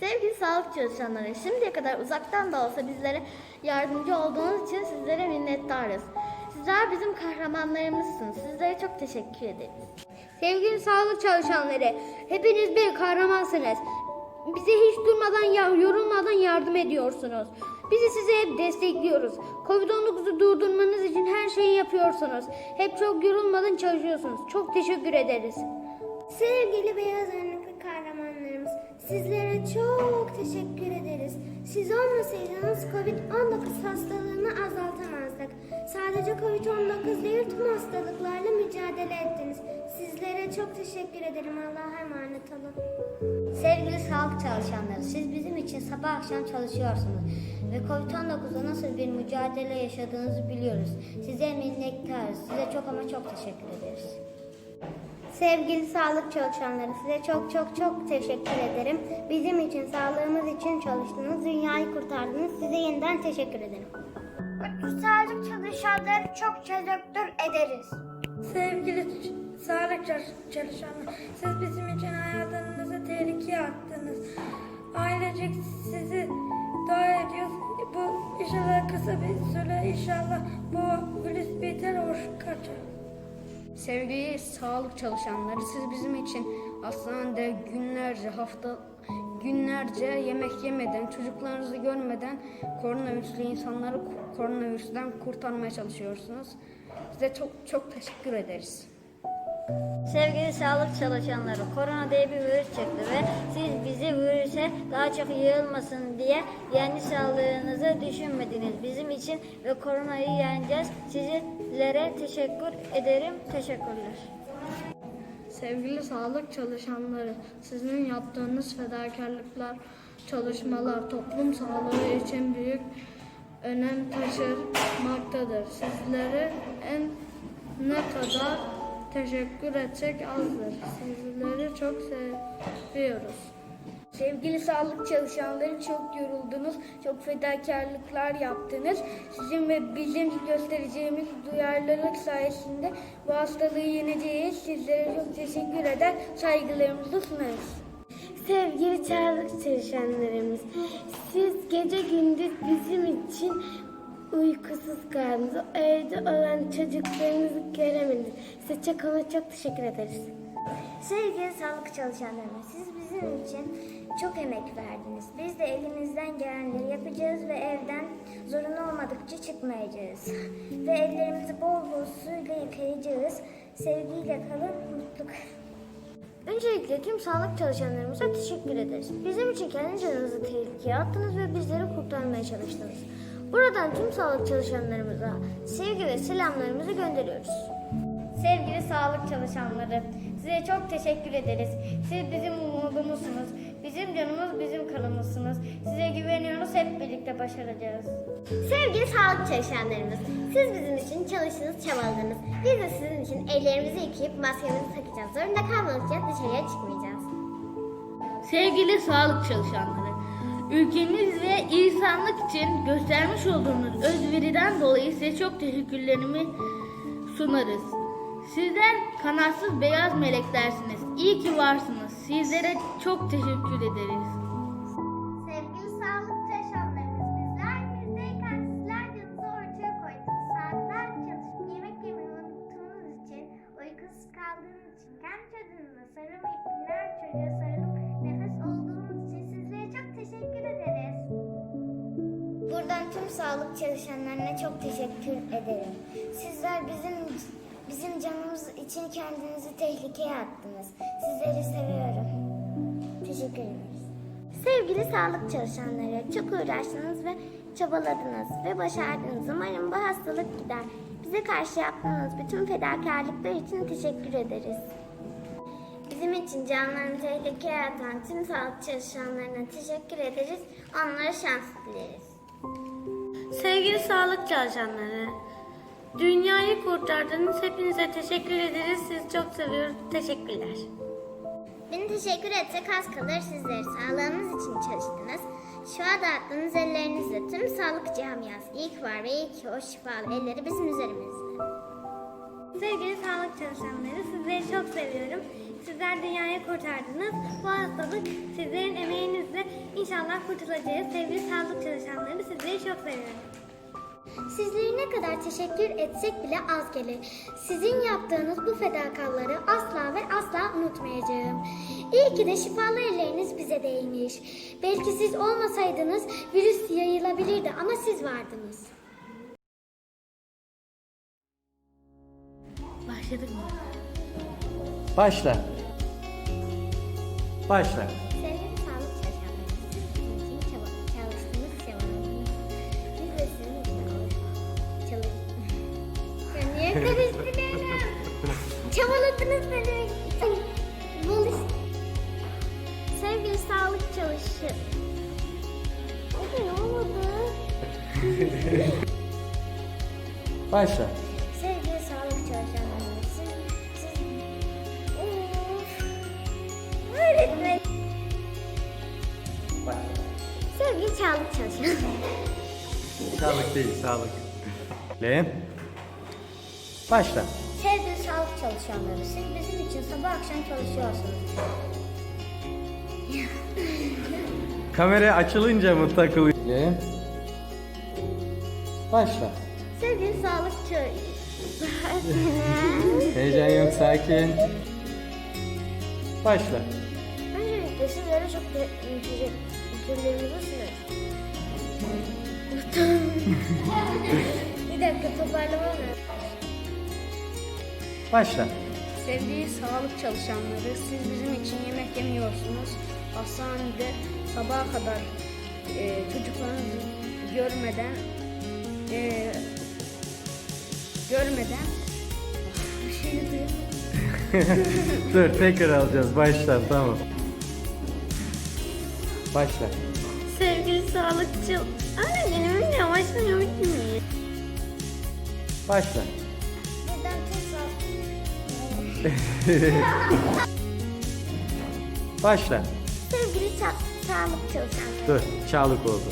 Sevgili sağlık çalışanları, şimdiye kadar uzaktan da olsa bizlere yardımcı olduğunuz için sizlere minnettarız. Sizler bizim kahramanlarımızsınız. Sizlere çok teşekkür ederiz. Sevgili sağlık çalışanları, hepiniz bir kahramansınız. Bize hiç durmadan, yorulmadan yardım ediyorsunuz. Bizi size hep destekliyoruz. Covid-19'u durdurmanız için her şeyi yapıyorsunuz. Hep çok yorulmadan çalışıyorsunuz. Çok teşekkür ederiz. Sevgili beyaz kahramanlarımız, sizlere çok teşekkür ederiz. Siz olmasaydınız Covid-19 hastalığını azaltamazdık. Sadece Covid-19 değil tüm hastalıklarla mücadele ettiniz. Sizlere çok teşekkür ederim. Allah'a emanet olun. Sevgili sağlık çalışanları, siz bizim için sabah akşam çalışıyorsunuz ve Covid-19'la nasıl bir mücadele yaşadığınızı biliyoruz. Size minnettarız. Size çok ama çok teşekkür ederiz. Sevgili sağlık çalışanları size çok çok çok teşekkür ederim. Bizim için, sağlığımız için çalıştınız, dünyayı kurtardınız. Size yeniden teşekkür ederim. Sağlık çalışanları çok teşekkür ederiz. Sevgili sağlık çalış- çalışanlar, siz bizim için hayatınızı tehlikeye attınız. Ailecek sizi dua ediyoruz. Bu inşallah kısa bir süre inşallah bu virüs biter hoş kaçar. Sevgili sağlık çalışanları, siz bizim için hastanede günlerce, hafta günlerce yemek yemeden, çocuklarınızı görmeden koronavirüslü insanları koronavirüsten kurtarmaya çalışıyorsunuz. Size çok çok teşekkür ederiz. Sevgili sağlık çalışanları, korona diye bir virüs çıktı ve siz bizi daha çok yayılmasın diye kendi sağlığınızı düşünmediniz. Bizim için ve koronayı yeneceğiz. Sizlere teşekkür ederim. Teşekkürler. Sevgili sağlık çalışanları, sizin yaptığınız fedakarlıklar, çalışmalar toplum sağlığı için büyük önem taşırmaktadır. Sizlere en ne kadar teşekkür etsek azdır. Sizleri çok seviyoruz. Sevgili sağlık çalışanları çok yoruldunuz, çok fedakarlıklar yaptınız. Sizin ve bizim göstereceğimiz duyarlılık sayesinde bu hastalığı yeneceğiz. Sizlere çok teşekkür eder, saygılarımızı sunarız. Sevgili sağlık çalışanlarımız, siz gece gündüz bizim için uykusuz kaldınız. Evde olan çocuklarınızı göremediniz. Size çok ama çok teşekkür ederiz. Sevgili sağlık çalışanlarımız, siz bizim için çok emek verdiniz. Biz de elimizden gelenleri yapacağız ve evden zorunlu olmadıkça çıkmayacağız. Ve ellerimizi bol bol suyla yıkayacağız. Sevgiyle kalın, mutlu kalın. Öncelikle tüm sağlık çalışanlarımıza teşekkür ederiz. Bizim için kendi canınızı tehlikeye attınız ve bizleri kurtarmaya çalıştınız. Buradan tüm sağlık çalışanlarımıza sevgi ve selamlarımızı gönderiyoruz. Sağlık çalışanları, size çok teşekkür ederiz. Siz bizim umudumuzsunuz. Bizim canımız, bizim kanımızsınız. Size güveniyoruz, hep birlikte başaracağız. Sevgili sağlık çalışanlarımız, siz bizim için çalıştınız, çabaladınız. Biz de sizin için ellerimizi yıkayıp maskemizi takacağız. Zorunda kalmadıkça dışarıya çıkmayacağız. Sevgili sağlık çalışanları, ülkemiz ve insanlık için göstermiş olduğunuz özveriden dolayı size çok teşekkürlerimi sunarız. Sizler kanatsız beyaz meleklersiniz. İyi ki varsınız. Sizlere çok teşekkür ederiz. Sevgili sağlık çalışanlarımız, bizler bizdeyken sizler canınızı ortaya koydunuz. Saatler çalışıp yemek yemeyi unuttuğunuz için, uykusuz kaldığınız için, kendi çocuğunuza sarılmayıp binler çocuğa sarılıp nefes olduğunuz için sizlere çok teşekkür ederiz. Buradan tüm sağlık çalışanlarına çok teşekkür ederim. Sizler bizim için kendinizi tehlikeye attınız. Sizleri seviyorum. Teşekkür ederiz. Sevgili sağlık çalışanları, çok uğraştınız ve çabaladınız ve başardınız. Umarım bu hastalık gider. Bize karşı yaptığınız bütün fedakarlıklar için teşekkür ederiz. Bizim için canlarını tehlikeye atan tüm sağlık çalışanlarına teşekkür ederiz. Onlara şans dileriz. Sevgili sağlık çalışanları, kurtardınız. Hepinize teşekkür ederiz. Sizi çok seviyoruz. Teşekkürler. Beni teşekkür etsek az kalır sizleri. Sağlığımız için çalıştınız. Şifa dağıttığınız ellerinizle tüm sağlık camiası. İyi ki var ve iyi ki o şifalı elleri bizim üzerimizde. Sevgili sağlık çalışanları sizleri çok seviyorum. Sizler dünyayı kurtardınız. Bu hastalık sizlerin emeğinizle inşallah kurtulacağız. Sevgili sağlık çalışanları sizleri çok seviyorum. Sizleri ne kadar teşekkür etsek bile az gelir. Sizin yaptığınız bu fedakarlığı asla ve asla unutmayacağım. İyi ki de şifalı elleriniz bize değmiş. Belki siz olmasaydınız virüs yayılabilirdi ama siz vardınız. Başladık mı? Başla. Başla. Niye karıştırıyorum? Çabaladınız beni. Buluş. Sevgili sağlık çalışı. Abi ne oldu? Başla. Sevgili sağlık çalışanları, siz, siz... Of. Öğretmen. Sevgili sağlık çalışanları. Sağlık değil, sağlık. Le. Başla. Sevgili sağlık çalışanları, siz bizim için sabah akşam çalışıyorsunuz. Kamera açılınca mı takılıyor? Başla. Sevgili sağlıkçı. Heyecan yok, sakin. Başla. Öncelikle sizlere çok teşekkürlerimizi sunarız. Bir dakika toparlamam lazım. Başla. Sevgili sağlık çalışanları, siz bizim için yemek yemiyorsunuz. Hastanede sabaha kadar e, çocuklarınızı görmeden e, görmeden bir şey. Dur, tekrar alacağız. Başla, tamam. Başla. Sevgili sağlıkçı. Anne benim yavaşlamıyor bitmiyor. Başla. Buradan tekrar Başla. sevgili sa- sağlık çalışanları. Dur, çağlık oldu.